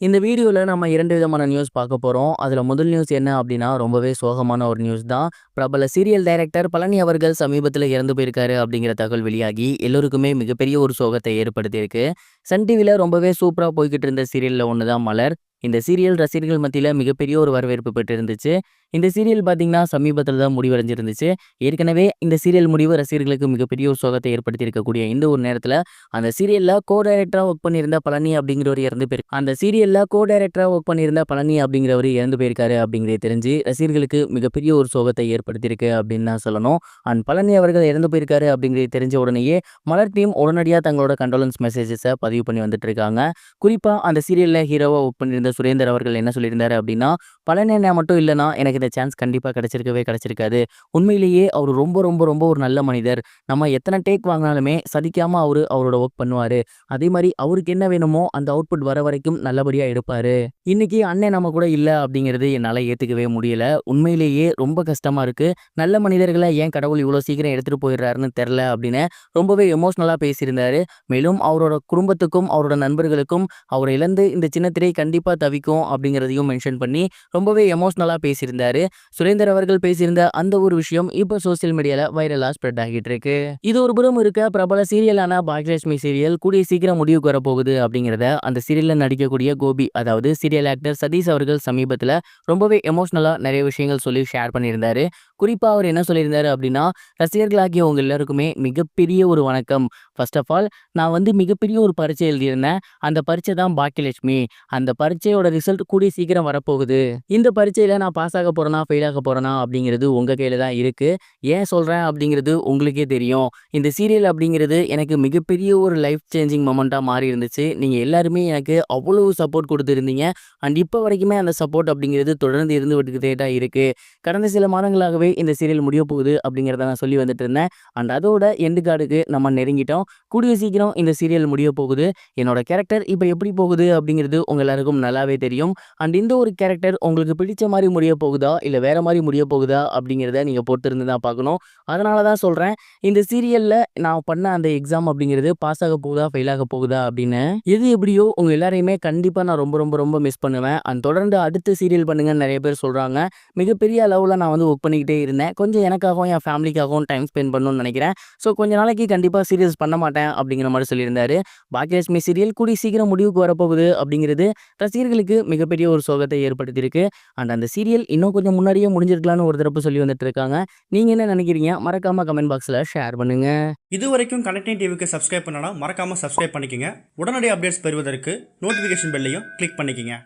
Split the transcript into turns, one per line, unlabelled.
இந்த வீடியோவில் நம்ம இரண்டு விதமான நியூஸ் பார்க்க போகிறோம் அதில் முதல் நியூஸ் என்ன அப்படின்னா ரொம்பவே சோகமான ஒரு நியூஸ் தான். பிரபல சீரியல் டைரக்டர் பழனி அவர்கள் சமீபத்தில் இறந்து போயிருக்காரு அப்படிங்கிற தகவல் வெளியாகி, எல்லோருக்குமே மிகப்பெரிய ஒரு சோகத்தை ஏற்படுத்தியிருக்கு. சன் டிவியில் ரொம்பவே சூப்பராக போய்கிட்டு இருந்த சீரியலில் ஒன்று தான் மலர். இந்த சீரியல் ரசிகர்கள் மத்தியில் மிகப்பெரிய ஒரு வரவேற்பு பெற்றிருந்துச்சு. இந்த சீரியல் பார்த்தீங்கன்னா, சமீபத்தில் தான் முடிவடைஞ்சிருந்துச்சு. ஏற்கனவே இந்த சீரியல் முடிவு ரசிகர்களுக்கு மிகப்பெரிய ஒரு சோகத்தை ஏற்படுத்தியிருக்கக்கூடிய இந்த ஒரு நேரத்தில் அந்த சீரியலில் கோ டைரக்டராக ஒர்க் பண்ணியிருந்த பழனி அப்படிங்கிறவர் இறந்து போயிரு அந்த சீரியலில் கோ டைரக்டராக ஒர்க் பண்ணியிருந்த பழனி அப்படிங்கிறவர் இறந்து போயிருக்காரு அப்படிங்கிறத தெரிஞ்சு, ரசிகர்களுக்கு மிகப்பெரிய ஒரு சோகத்தை ஏற்படுத்தியிருக்கு அப்படின்னு தான் சொல்லணும். அண்ட் பழனி அவர்கள் இறந்து போயிருக்காரு அப்படிங்கிறத தெரிஞ்ச உடனேயே, மலர் டீம் உடனடியாக தங்களோட கண்டோலன்ஸ் மெசேஜஸை பதிவு பண்ணி வந்துட்டு இருக்காங்க. குறிப்பாக அந்த சீரியலில் ஹீரோவாக ஒர்க் பண்ணியிருந்த சுரேந்தர் அவர்கள் என்ன சொல்லியிருந்தார் அப்படின்னா "பழனி மட்டும் இல்லைனா எனக்கு இந்த சான்ஸ் கண்டிப்பாக கிடைச்சிருக்கவே கிடைச்சிருக்காது. உண்மையிலேயே அவர் ரொம்ப ரொம்ப ரொம்ப ஒரு நல்ல மனிதர். நம்ம எத்தனை டேக் வாங்கினாலுமே சதிக்காமல் அவர் அவரோட ஒர்க் பண்ணுவார் அதே மாதிரி அவருக்கு என்ன வேணுமோ அந்த அவுட்புட் வர வரைக்கும் நல்லபடியாக எடுப்பார் இன்றைக்கி அண்ணன் நம்ம கூட இல்லை அப்படிங்கிறது என்னால் ஏற்றுக்கவே முடியல. உண்மையிலேயே ரொம்ப கஷ்டமாக இருக்குது நல்ல மனிதர்களை ஏன் கடவுள் இவ்வளோ சீக்கிரம் எடுத்துட்டு போயிடுறாருன்னு தெரில அப்படின்னு ரொம்பவே எமோஷ்னலாக பேசியிருந்தாரு. மேலும் அவரோட குடும்பத்துக்கும், அவரோட நண்பர்களுக்கும் அவரை இழந்து இந்த சின்ன திரை கண்டிப்பாக தவிக்கும் அப்படிங்கிறதையும் மென்ஷன் பண்ணி, ரொம்பவே எமோஷ்னலாக பேசியிருந்தாரு. சுரேந்தர் அவர்கள் பேசியிருந்த அந்த ஒரு விஷயம் இப்போ சோசியல் மீடியாவில் வைரலாக ஸ்ப்ரெட் ஆகிட்டு இருக்கு. இது ஒரு புறம் இருக்க, பிரபல சீரியலான பாக்யலட்சுமி சீரியல் கூடிய சீக்கிரம் முடிவுக்கு வரப்போகுது அப்படிங்கிறத அந்த சீரியலில் நடிக்கக்கூடிய கோபி, அதாவது சீரியல் ஆக்டர் சதீஷ் அவர்கள் சமீபத்தில் ரொம்பவே எமோஷ்னலாக நிறைய விஷயங்கள் சொல்லி ஷேர் பண்ணியிருந்தாரு. குறிப்பாக அவர் என்ன சொல்லியிருந்தாரு அப்படின்னா "ரசிகர்களாகிய உங்கள் எல்லாருக்குமே மிகப்பெரிய ஒரு வணக்கம். ஃபர்ஸ்ட் ஆஃப் ஆல் நான் வந்து மிகப்பெரிய ஒரு பரீட்சை எழுதியிருந்தேன். அந்த பரீட்சை தான் பாக்கியலட்சுமி. அந்த பரீட்சையோட ரிசல்ட் கூடிய சீக்கிரம் வரப்போகுது. இந்த பரீட்சையில் நான் பாஸ் ஆக போகிறேனா ஃபெயில் ஆக போகிறேனா அப்படிங்கிறது உங்கள் கையில் தான் இருக்குது ஏன் சொல்கிறேன் அப்படிங்கிறது உங்களுக்கே தெரியும். இந்த சீரியல் அப்படிங்கிறது எனக்கு மிகப்பெரிய ஒரு லைஃப் சேஞ்சிங் மொமெண்ட்டாக மாறி இருந்துச்சு. நீங்கள் எல்லாருமே எனக்கு அவ்வளவு சப்போர்ட் கொடுத்துருந்தீங்க அண்ட் இப்போ வரைக்குமே அந்த சப்போர்ட் அப்படிங்கிறது தொடர்ந்து இருந்துகிட்டே தான் இருக்கு. கடந்த சில மாதங்களாகவே இந்த சீரியல் முடியப் போகுது அப்படிங்கிறத நான் சொல்லி வந்துட்டு இருந்தேன். அண்ட் அதோட எண்டு கார்டுக்கு நம்ம நெருங்கிட்டோம். கூடிய சீக்கிரம் இந்த சீரியல் முடிய போகுது. என்னோட கேரக்டர் இப்போ எப்படி போகுது அப்படிங்கிறது உங்கள் எல்லாருக்கும் நல்லாவே தெரியும். அண்ட் இந்த ஒரு கேரக்டர் உங்களுக்கு பிடிச்ச மாதிரி முடியப் போகுதா, இல்லை வேற மாதிரி முடியப் போகுதா அப்படிங்கிறத நீங்கள் பொறுத்திருந்து தான் பார்க்கணும். அதனால தான் சொல்கிறேன் இந்த சீரியல்ல நான் பண்ண அந்த எக்ஸாம் அப்படிங்கிறது பாஸ் ஆக போகுதா, ஃபெயில் ஆக போகுதா அப்படின்னு எது எப்படியோ உங்கள் எல்லாரையுமே கண்டிப்பாக நான் ரொம்ப ரொம்ப ரொம்ப மிஸ் பண்ணுவேன். அண்ட் தொடர்ந்து அடுத்து சீரியல் பண்ணுங்கன்னு நிறைய பேர் சொல்கிறாங்க மிகப்பெரிய அளவில் நான் வந்து ஒர்க் பண்ணிக்கிட்டே இருந்தேன். கொஞ்சம் எனக்காகவும், என் ஃபேமிலிக்காகவும் டைம் ஸ்பெண்ட் பண்ணணும்னு நினைக்கிறேன் ஸோ கொஞ்ச நாளைக்கு கண்டிப்பாக சீரியல்ஸ் பண்ண மாட்டேன் அப்படிங்கிற மாதிரி சொல்லியிருந்தாரு. பாக்கியலட்சுமி சீரியல் கூடி சீக்கிரம் முடிவுக்கு வரப்போகுது அப்படிங்கிறது ரசிகர்களுக்கு மிகப்பெரிய ஒரு சோகத்தை ஏற்படுத்தியிருக்கு. அண்ட் அந்த சீரியல் இன்னும் கொஞ்சம் முன்னாடியே முடிஞ்சிருக்கலாம்னு ஒரு தரப்பு சொல்லி வந்துட்டு இருக்காங்க. நீங்கள் என்ன நினைக்கிறீங்க மறக்காமல் கமெண்ட் பாக்ஸில் ஷேர் பண்ணுங்க.
இதுவரைக்கும் கனெக்டிங் டிவிக்கு சப்ஸ்கிரைப் பண்ணனா மறக்காமல் சப்ஸ்கிரைப் பண்ணிக்கோங்க உடனடி அப்டேட்ஸ் பெறுவதற்கு நோட்டிஃபிகேஷன் பெல்லையும் கிளிக் பண்ணிக்கோங்க